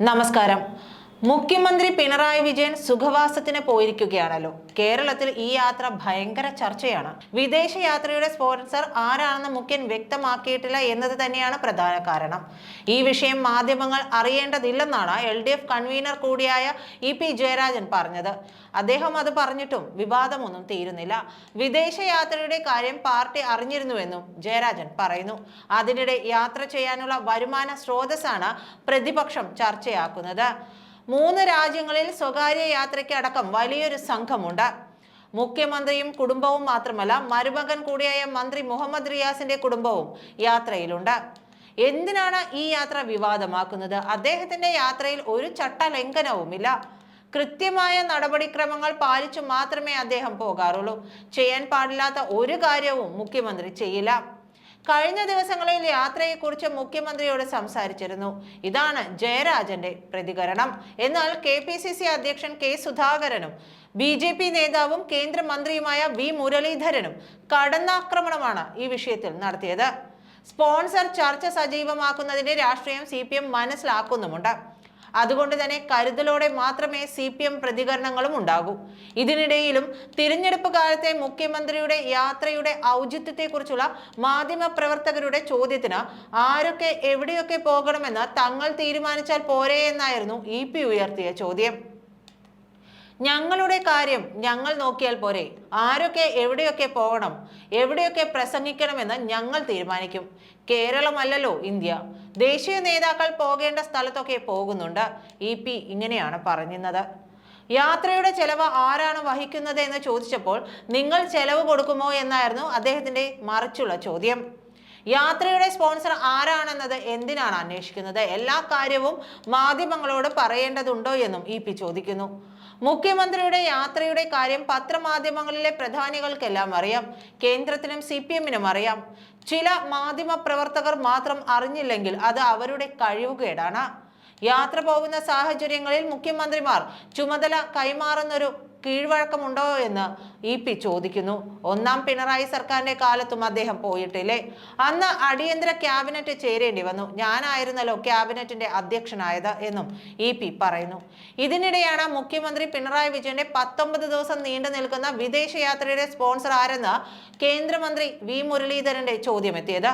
നമസ്കാരം. മുഖ്യമന്ത്രി പിണറായി വിജയൻ സുഖവാസത്തിന് പോയിരിക്കുകയാണല്ലോ. കേരളത്തിൽ ഈ യാത്ര ഭയങ്കര ചർച്ചയാണ്. വിദേശ യാത്രയുടെ സ്പോൺസർ ആരാണെന്ന് മുഖ്യൻ വ്യക്തമാക്കിയിട്ടില്ല എന്നത് തന്നെയാണ് പ്രധാന കാരണം. ഈ വിഷയം മാധ്യമങ്ങൾ അറിയേണ്ടതില്ലെന്നാണ് എൽ ഡി എഫ് കൺവീനർ കൂടിയായ ഇ പി ജയരാജൻ പറഞ്ഞത്. അദ്ദേഹം അത് പറഞ്ഞിട്ടും വിവാദമൊന്നും തീരുന്നില്ല. വിദേശ യാത്രയുടെ കാര്യം പാർട്ടി അറിഞ്ഞിരുന്നുവെന്നും ജയരാജൻ പറയുന്നു. അതിനിടെ യാത്ര ചെയ്യാനുള്ള വരുമാന സ്രോതസ്സാണ് പ്രതിപക്ഷം ചർച്ചയാക്കുന്നത്. മൂന്ന് രാജ്യങ്ങളിൽ സ്വകാര്യ യാത്രയ്ക്ക് അടക്കം വലിയൊരു സംഘമുണ്ട്. മുഖ്യമന്ത്രിയും കുടുംബവും മാത്രമല്ല മരുമകൻ കൂടിയായ മന്ത്രി മുഹമ്മദ് റിയാസിന്റെ കുടുംബവും യാത്രയിലുണ്ട്. എന്തിനാണ് ഈ യാത്ര വിവാദമാക്കുന്നത്? അദ്ദേഹത്തിന്റെ യാത്രയിൽ ഒരു ചട്ടലംഘനവുമില്ല. കൃത്യമായ നടപടിക്രമങ്ങൾ പാലിച്ചു മാത്രമേ അദ്ദേഹം പോകാറുള്ളൂ. ചെയ്യാൻ പാടില്ലാത്ത ഒരു കാര്യവും മുഖ്യമന്ത്രി ചെയ്യില്ല. കഴിഞ്ഞ ദിവസങ്ങളിൽ യാത്രയെക്കുറിച്ച് മുഖ്യമന്ത്രിയോട് സംസാരിച്ചിരുന്നു. ഇതാണ് ജയരാജന്റെ പ്രതികരണം. എന്നാൽ കെ പി സി സി അധ്യക്ഷൻ കെ സുധാകരനും ബി ജെ പി നേതാവും കേന്ദ്രമന്ത്രിയുമായ വി മുരളീധരനും കടന്നാക്രമണമാണ് ഈ വിഷയത്തിൽ നടത്തിയത്. സ്പോൺസർ ചർച്ച സജീവമാക്കുന്നതിന്റെ രാഷ്ട്രീയം സി പി എം മനസ്സിലാക്കുന്നുമുണ്ട്. അതുകൊണ്ട് തന്നെ കരുതലോടെ മാത്രമേ സി പി എം പ്രതികരണങ്ങളും ഉണ്ടാകൂ. ഇതിനിടയിലും തിരഞ്ഞെടുപ്പ് കാലത്തെ മുഖ്യമന്ത്രിയുടെ യാത്രയുടെ ഔചിത്യത്തെക്കുറിച്ചുള്ള മാധ്യമ പ്രവർത്തകരുടെ ചോദ്യത്തിന് ആരൊക്കെ എവിടെയൊക്കെ പോകണമെന്ന് തങ്ങൾ തീരുമാനിച്ചാൽ പോരെ എന്നായിരുന്നു ഇ പി ഉയർത്തിയ ചോദ്യം. ഞങ്ങളുടെ കാര്യം ഞങ്ങൾ നോക്കിയാൽ പോരെ. ആരൊക്കെ എവിടെയൊക്കെ പോകണം എവിടെയൊക്കെ പ്രസംഗിക്കണമെന്ന് ഞങ്ങൾ തീരുമാനിക്കും. കേരളമല്ലല്ലോ ഇന്ത്യ. ദേശീയ നേതാക്കൾ പോകേണ്ട സ്ഥലത്തൊക്കെ പോകുന്നുണ്ട്. ഇ പി ഇങ്ങനെയാണ് പറഞ്ഞിരുന്നത്. യാത്രയുടെ ചെലവ് ആരാണ് വഹിക്കുന്നത് എന്ന് ചോദിച്ചപ്പോൾ നിങ്ങൾ ചെലവ് കൊടുക്കുമോ എന്നായിരുന്നു അദ്ദേഹത്തിന്റെ മറിച്ചുള്ള ചോദ്യം. യാത്രയുടെ സ്പോൺസർ ആരാണെന്നത് എന്തിനാണ് അന്വേഷിക്കുന്നത്? എല്ലാ കാര്യവും മാധ്യമങ്ങളോട് പറയേണ്ടതുണ്ടോ എന്നും ഇ പി ചോദിക്കുന്നു. മുഖ്യമന്ത്രിയുടെ യാത്രയുടെ കാര്യം പത്രമാധ്യമങ്ങളിലെ പ്രധാനികൾക്കെല്ലാം അറിയാം. കേന്ദ്രത്തിനും സി പി എമ്മിനും അറിയാം. ചില മാധ്യമ പ്രവർത്തകർ മാത്രം അറിഞ്ഞില്ലെങ്കിൽ അത് അവരുടെ കഴിവുകേടാണ് യാത്ര പോകുന്ന സാഹചര്യങ്ങളിൽ മുഖ്യമന്ത്രിമാർ ചുമതല കൈമാറുന്നൊരു കീഴ്വഴക്കമുണ്ടോ എന്ന് ഇ പി ചോദിക്കുന്നു. ഒന്നാം പിണറായി സർക്കാരിന്റെ കാലത്തും അദ്ദേഹം പോയിട്ടില്ലേ? അന്ന് അടിയന്തര ക്യാബിനറ്റ് ചേരേണ്ടി വന്നു. ഞാനായിരുന്നല്ലോ ക്യാബിനറ്റിന്റെ അധ്യക്ഷനായത് എന്നും ഇ പി പറയുന്നു. ഇതിനിടെയാണ് മുഖ്യമന്ത്രി പിണറായി വിജയന്റെ പത്തൊമ്പത് ദിവസം നീണ്ടു നിൽക്കുന്ന വിദേശയാത്രയുടെ സ്പോൺസർ ആരെന്ന് കേന്ദ്രമന്ത്രി വി മുരളീധരന്റെ ചോദ്യമെത്തിയത്.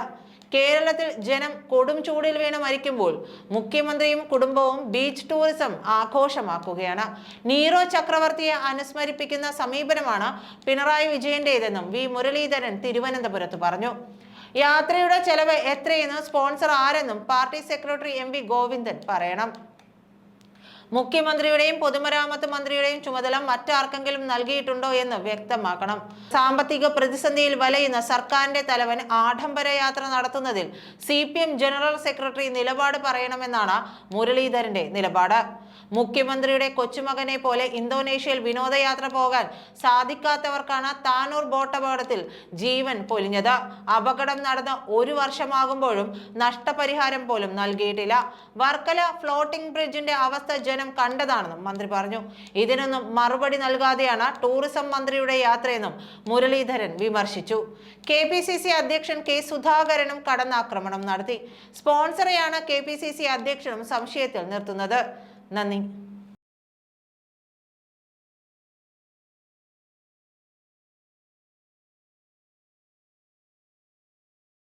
കേരളത്തിൽ ജനം കൊടും ചൂടിൽ വീണ് മരിക്കുമ്പോൾ മുഖ്യമന്ത്രിയും കുടുംബവും ബീച്ച് ടൂറിസം ആഘോഷമാക്കുകയാണ്. നീറോ ചക്രവർത്തിയെ അനുസ്മരിപ്പിക്കുന്ന സമീപനമാണ് പിണറായി വിജയന്റേതെന്നും വി മുരളീധരൻ തിരുവനന്തപുരത്ത് പറഞ്ഞു. യാത്രയുടെ ചെലവ് എത്രയെന്ന് sponsor ആരെന്നും party secretary M V Govindan പറയണം. മുഖ്യമന്ത്രിയുടെയും പൊതുമരാമത്ത് മന്ത്രിയുടെയും ചുമതല മറ്റാർക്കെങ്കിലും നൽകിയിട്ടുണ്ടോ എന്ന് വ്യക്തമാക്കണം. സാമ്പത്തിക പ്രതിസന്ധിയിൽ വലയുന്ന സർക്കാരിന്റെ തലവൻ ആഡംബര യാത്ര നടത്തുന്നതിൽ സി ജനറൽ സെക്രട്ടറി നിലപാട് പറയണമെന്നാണ് മുരളീധരന്റെ നിലപാട്. മുഖ്യമന്ത്രിയുടെ കൊച്ചുമകനെ പോലെ ഇന്തോനേഷ്യയിൽ വിനോദയാത്ര പോകാൻ സാധിക്കാത്തവർക്കാണ് താനൂർ ബോട്ടപകടത്തിൽ ജീവൻ പൊലിഞ്ഞത്. അപകടം നടന്ന് ഒരു വർഷമാകുമ്പോഴും നഷ്ടപരിഹാരം പോലും നൽകിയിട്ടില്ല. വർക്കല ഫ്ലോട്ടിംഗ് ബ്രിഡ്ജിന്റെ അവസ്ഥ ജനം കണ്ടതാണെന്നും മന്ത്രി പറഞ്ഞു. ഇതിനൊന്നും മറുപടി നൽകാതെയാണ് ടൂറിസം മന്ത്രിയുടെ യാത്രയെന്നും മുരളീധരൻ വിമർശിച്ചു. കെ പി സി സി അധ്യക്ഷൻ കെ സുധാകരനും കടന്നാക്രമണം നടത്തി. സ്പോൺസറെയാണ് കെ പി സി സി അധ്യക്ഷനും സംശയത്തിൽ നിർത്തുന്നത്. നന്ദി.